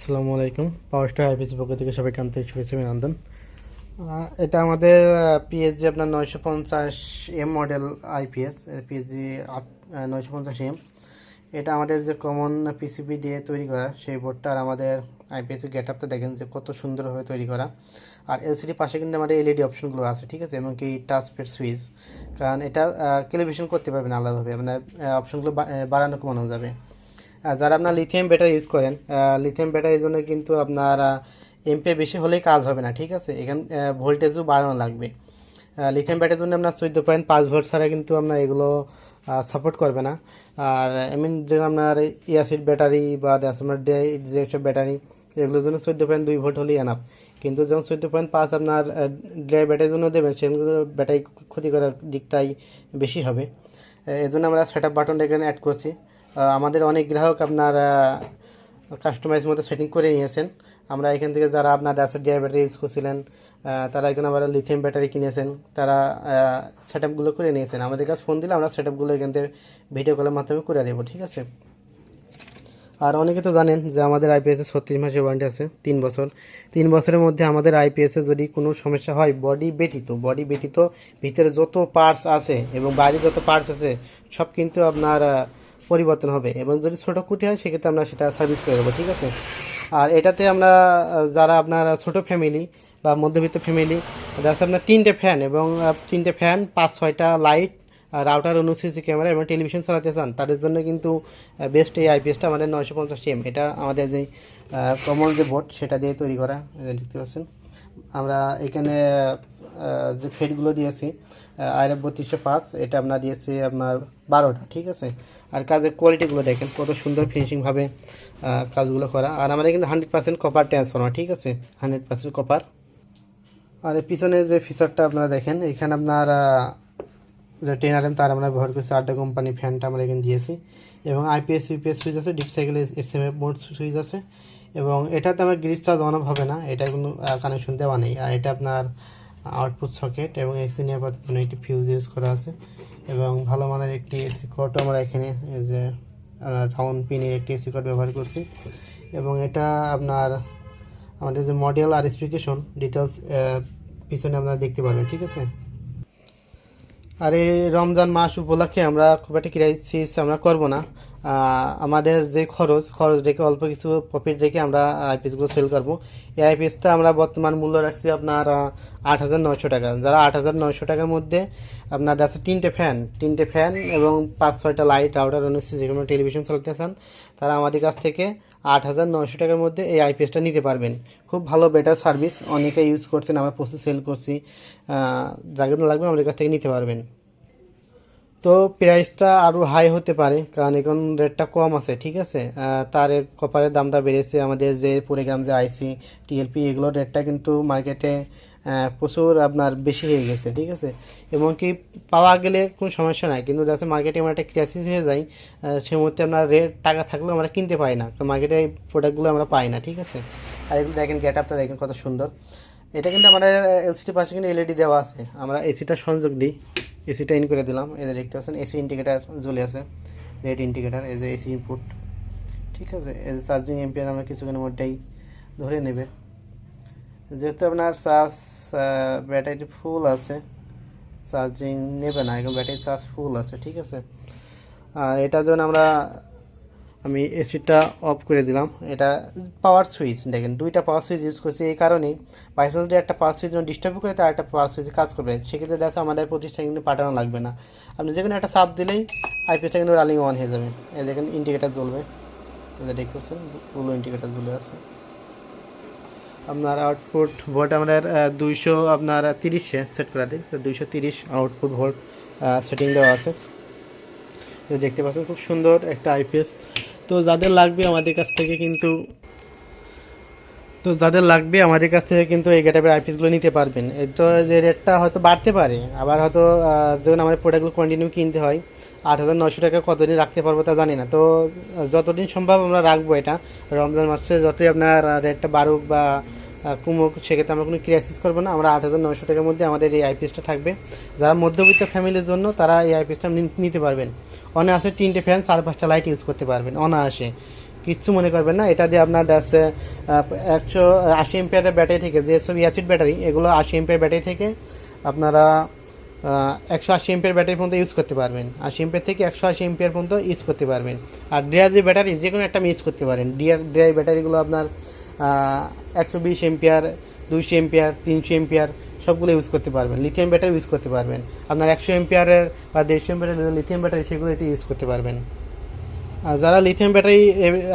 আসসালামু আলাইকুম। পাওয়ার star IPC পক্ষ থেকে সবাইকে আন্তরিক শুভেচ্ছা অভিনন্দন। এটা আমাদের পিএসজি আপনার নয়শো পঞ্চাশ এম মডেল আইপিএস পিএসজি নয়শো পঞ্চাশ এম এটা আমাদের যে কমন পিসিবি দিয়ে তৈরি করা, সেই বোর্ডটা আর আমাদের আইপিএস গেট আপটা দেখেন যে কত সুন্দরভাবে তৈরি করা। আর এলসিডি পাশে কিন্তু আমাদের এলইডি অপশনগুলো আছে, ঠিক আছে? এবং কি টাচ পেড সুইচ কারণ এটা ক্যালিব্রেশন করতে পারবেন আলাদাভাবে। আপনার অপশনগুলো বাড়ানো কমানো যাবে। যারা আপনার লিথিয়াম ব্যাটারি ইউজ করেন লিথিয়াম ব্যাটারির জন্য কিন্তু আপনার এমপে বেশি হলেই কাজ হবে না, ঠিক আছে? এখানে ভোল্টেজও বাড়ানো লাগবে। লিথিয়াম ব্যাটারির জন্য আপনার চোদ্দ পয়েন্ট পাঁচ ভোল্ট ছাড়া কিন্তু আপনার এগুলো সাপোর্ট করবে না। আর এমনি যে আপনার ইয়াসিড ব্যাটারি বা আপনার যেসব ব্যাটারি এগুলোর জন্য চোদ্দ পয়েন্ট দুই ভোল্ট হলেই এনাফ কিন্তু যখন চোদ্দ পয়েন্ট পাঁচ আপনার ড্রাই ব্যাটারির জন্য দেবেন, সেগুলো ব্যাটারি ক্ষতি করার দিকটাই বেশি হবে। এই জন্য আমরা সেট আপ বাটনটা এখানে অ্যাড করছি। আমাদের অনেক গ্রাহক আপনার কাস্টমাইজ মতো সেটিং করে নিয়েছেন। আমরা এখান থেকে যারা আপনার ডাসের ডিআই ব্যাটারি ইউজ করছিলেন তারা এখানে আবার লিথিয়াম ব্যাটারি কিনেছেন, তারা সেট আপগুলো করে নিয়েছেন। আমাদের কাছে ফোন দিলে আমরা সেট আপগুলো এখান থেকে ভিডিও কলের মাধ্যমে করে দেবো, ঠিক আছে? আর অনেকে তো জানেন যে আমাদের আইপিএসে ছত্রিশ মাসের ওয়ারেন্টি আছে, তিন বছর। তিন বছরের মধ্যে আমাদের আইপিএসে যদি কোনো সমস্যা হয় বডি ব্যতীত বডি ব্যতীত ভিতরে যত পার্টস আছে এবং বাইরে যত পার্টস আছে, সব কিন্তু আপনার পরিবর্তন হবে এবং যদি ছোটো কুটি হয়, সেক্ষেত্রে আমরা সেটা সার্ভিস করে দেবো ঠিক আছে? আর এটাতে আমরা, যারা আপনার ছোট ফ্যামিলি বা মধ্যবিত্ত ফ্যামিলি যাচ্ছে আপনার তিনটে ফ্যান এবং তিনটে ফ্যান পাঁচ, ছয়টা লাইট রাউটার অনুসিসি ক্যামেরা এবং টেলিভিশন চালাতে চান, তাদের জন্য কিন্তু বেস্ট এই আইপিএসটা আমাদের নয়শো পঞ্চাশ এম এটা আমাদের যে কমন যে বোর্ড সেটা দিয়ে তৈরি করা, দেখতে পাচ্ছেন? আমরা এখানে যে ফেডগুলো দিয়েছি আইএফ বত্রিশশো পাঁচ, এটা আমরা দিয়েছি আপনার বারোটা, ঠিক আছে? আর কাজের কোয়ালিটিগুলো দেখেন, কত সুন্দর ফিনিশিংভাবে কাজগুলো করা। আর আমাদের কিন্তু হান্ড্রেড পার্সেন্ট কপার ট্রান্সফর্মার ঠিক আছে? হান্ড্রেড পার্সেন্ট কপার আর পিছনে যে ফিচারটা আপনারা দেখেন, এখানে আপনার যে টেন আর এম, তার আমরা ব্যবহার করছি, আড্ডা কোম্পানি ফ্যানটা আমরা এখানে দিয়েছি। এবং আইপিএস ইউপিএস সুইচ আছে deep cycle FCM mode switch আছে। এবং এটাতে আমার গ্রিড চার্জ অন হবে না এটা কোনো কানেকশন দেওয়া নেই। আর এটা আপনার আউটপুট সকেট এবং এসি পাতার জন্য একটি ফিউজ ইউজ করা আছে। এবং ভালো মানের একটি এসি কোড আমরা এখানে যে রাউন্ড পিনের একটি এসি কোড ব্যবহার করছি। এবং এটা আপনার, আমাদের যে মডেল আর স্পেসিফিকেশন ডিটেলস পিছনে আপনারা দেখতে পারবেন, ঠিক আছে? আর এই রমজান মাস উপলক্ষে আমরা খুব একটা ক্রাইসিস আমরা করব না। আমাদের যে খরচ খরচ রেখে অল্প কিছু প্রফিট রেখে আমরা আইপিএসগুলো সেল করব। এই আইপিএসটা আমরা বর্তমান মূল্য রাখছি আপনার আট হাজার নয়শো টাকা। যারা আট হাজার নয়শো টাকার মধ্যে আপনার আছে তিনটে ফ্যান তিনটে ফ্যান এবং পাঁচ ছয়টা লাইট রাউটার অনুষ্ঠিত যে কোনো টেলিভিশন চালাতে চান, তারা আমাদের কাছ থেকে আট হাজার নয়শো টাকার মধ্যে এই আইপিএসটা নিতে পারবেন। খুব ভালো বেটার সার্ভিস অনেকে ইউজ করছেন, আমরা প্রসেস সেল করছি যাকে লাগবে আমাদের কাছ থেকে নিতে পারবেন। তো প্রাইসটা আরও হাই হতে পারে কারণ এখন রেটটা কম আছে ঠিক আছে? আহ, তার কপারের দামটা বেড়েছে আমাদের যে পরিগ্রাম যে আইসি টিএলপি এগুলোর রেটটা কিন্তু মার্কেটে প্রচুর আপনার বেশি হয়ে গেছে ঠিক আছে? এবং কি পাওয়া গেলে কোনো সমস্যা নাই কিন্তু যাতে মার্কেটে আমার একটা ক্রাইসিস হয়ে যায় সে মুহূর্তে আপনার রেট টাকা থাকলেও আমরা কিনতে পাই না কারণ মার্কেটে এই প্রোডাক্টগুলো আমরা পাই না ঠিক আছে? আর এগুলো দেখেন গেট আপটা দেখেন কত সুন্দর। এটা কিন্তু আমাদের এলসিডি পাশে কিন্তু এলইডি দেওয়া আছে আমরা এসিটা সংযোগ দিই। এসিটা ইন করে দিলাম। এই যে দেখতে পাচ্ছেন এসি ইন্ডিকেটার জ্বলে আছে। রেড ইন্ডিকেটার এই যে এসি ইনপুট ঠিক আছে, এই যে চার্জিং এম্পিয়ার আমরা কিছুক্ষণের মধ্যেই ধরে নেবে। যেহেতু আপনার চার্জ ব্যাটারি ফুল আছে চার্জিং নেবে না, এখন ব্যাটারি চার্জ ফুল আছে, ঠিক আছে। আর এটা যখন আমরা আমি এসিটা অফ করে দিলাম। এটা পাওয়ার সুইচ দেখেন দুইটা পাওয়ার সুইচ ইউজ করছি এই কারণেই। বাইশ যদি একটা পাওয়ার সুইচ যখন ডিস্টার্ব করে, তার একটা পাওয়ার সুইচ কাজ করবে। সেক্ষেত্রে দেখা আমাদের প্রতিষ্ঠান কিন্তু পাঠানো লাগবে না। আপনি যে কোনো একটা চাপ দিলেই আইপিএসটা কিন্তু রানিং অন হয়ে যাবে। এই দেখেন ইন্ডিকেটার জ্বলবে। যে দেখতে পাচ্ছেন পুরো ইন্ডিকেটার জ্বলে আছে। আপনার আউটপুট ভোল্ট আমাদের দুইশো আপনার তিরিশে সেট করা ঠিক দুইশো তিরিশ আউটপুট ভোল্ট সেটিং দেওয়া আছে। দেখতে পাচ্ছেন, খুব সুন্দর একটা আইপিএস তো যাদের লাগবে আমাদের কাছ থেকে কিন্তু, তো যাদের লাগবে আমাদের কাছ থেকে কিন্তু এই গেটাপের আইপিসগুলো নিতে পারবেন। তো যে রেটটা হয়তো বাড়তে পারে, আবার হয়তো যখন আমাদের প্রোডাক্টগুলো কন্টিনিউ কিনতে হয়, আট হাজার নশো টাকা কতদিন রাখতে পারব তা জানি না। তো, যতদিন সম্ভব আমরা রাখব এটা। রমজান মাসে যতই আপনার রেটটা বাড়ুক বা কমুক, সেক্ষেত্রে আমরা কোনো ক্রাইসিস করব না। আমরা আট হাজার নশো টাকার মধ্যে আমাদের এই আইপিএসটা থাকবে। যারা মধ্যবিত্ত ফ্যামিলির জন্য তারা এই আইপিএসটা নিতে পারবেন। অনায়াসে তিনটে ফ্যান, চার পাঁচটা লাইট ইউজ করতে পারবেন, অনায়াসে। কিচ্ছু মনে করবেন না, এটা দিয়ে আপনার আছে একশো আশি এমপিয়ারের ব্যাটারি থেকে, যে সব অ্যাসিড ব্যাটারি এগুলো আশি এমপিয়ার ব্যাটারি থেকে আপনারা একশো আশি এমপিয়ার ব্যাটারি পর্যন্ত ইউজ করতে পারবেন। আশি এমপিয়ার থেকে একশো আশি এমপিয়ার পর্যন্ত ইউজ করতে পারবেন। আর ডিআর যে ব্যাটারি যে কোনো একটা ইউজ করতে পারেন। ডিআর ডিআই ব্যাটারিগুলো আপনার একশো বিশ এমপিয়ার দুইশো এমপিয়ার তিনশো এমপিয়ার সবগুলো ইউজ করতে পারবেন লিথিয়াম ব্যাটারি ইউজ করতে পারবেন। আপনার একশো এমপিয়ারের বা দেড়শো এমপিয়ারের লিথিয়াম ব্যাটারি সেগুলো এটি ইউজ করতে পারবেন। আর যারা লিথিয়াম ব্যাটারি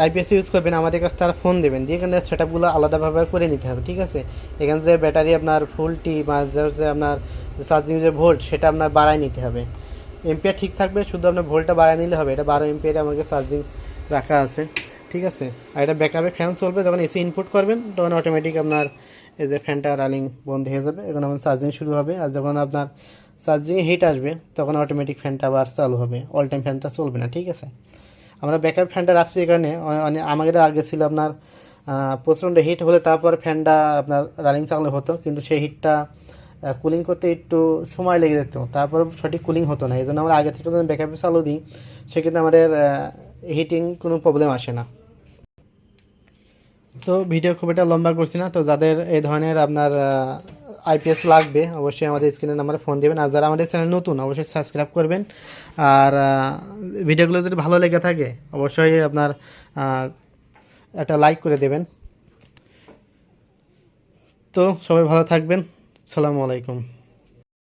আইপিএস ইউজ করবেন, আমাদের কাছে তারা ফোন দেবেন। দিয়ে এখানে সেট আপগুলো আলাদাভাবে করে নিতে হবে, ঠিক আছে? এখানে যে ব্যাটারি আপনার ফুলটি বা যে আপনার চার্জিং যে ভোল্ট সেটা আপনার বাড়ায় নিতে হবে। এমপিআর ঠিক থাকবে, শুধু আপনার ভোল্টটা বাড়ায় নিলে হবে। এটা বারো এমপিআর আমাকে চার্জিং রাখা আছে, ঠিক আছে? আর এটা ব্যাকআপে ফ্যান চলবে, যখন এসি ইনপুট করবেন, তখন অটোমেটিক আপনার এই যে ফ্যানটা রানিং বন্ধ হয়ে যাবে, এখন আমার চার্জিং শুরু হবে। আর যখন আপনার চার্জিংয়ে হিট আসবে, তখন অটোমেটিক ফ্যানটা আবার চালু হবে। অল টাইম ফ্যানটা চলবে না, ঠিক আছে? আমরা ব্যাকআপ ফ্যানটা রাখছি এখানে। আমাদের আগে ছিল আপনার প্রচণ্ড হিট হলে তারপর ফ্যানটা আপনার রানিং চালু হতো। কিন্তু সেই হিটটা কুলিং করতে একটু সময় লেগে যেত। তারপর সঠিক কুলিং হতো না। এই জন্য আমরা আগে থেকে যখন ব্যাকআপে চালু দিই, সেক্ষেত্রে আমাদের হিটিং কোনো প্রবলেম আসে না। তো ভিডিও খুব একটা লম্বা করছি না, তো যাদের এই ধরনের আপনার আইপিএস লাগবে, অবশ্যই আমাদের স্ক্রিনের নাম্বারে ফোন দেবেন। আর যারা আমাদের চ্যানেল নতুন, অবশ্যই সাবস্ক্রাইব করবেন। আর ভিডিওগুলো যদি ভালো লেগে থাকে, অবশ্যই আপনার একটা লাইক করে দেবেন। তো সবাই ভালো থাকবেন। সালামু আলাইকুম।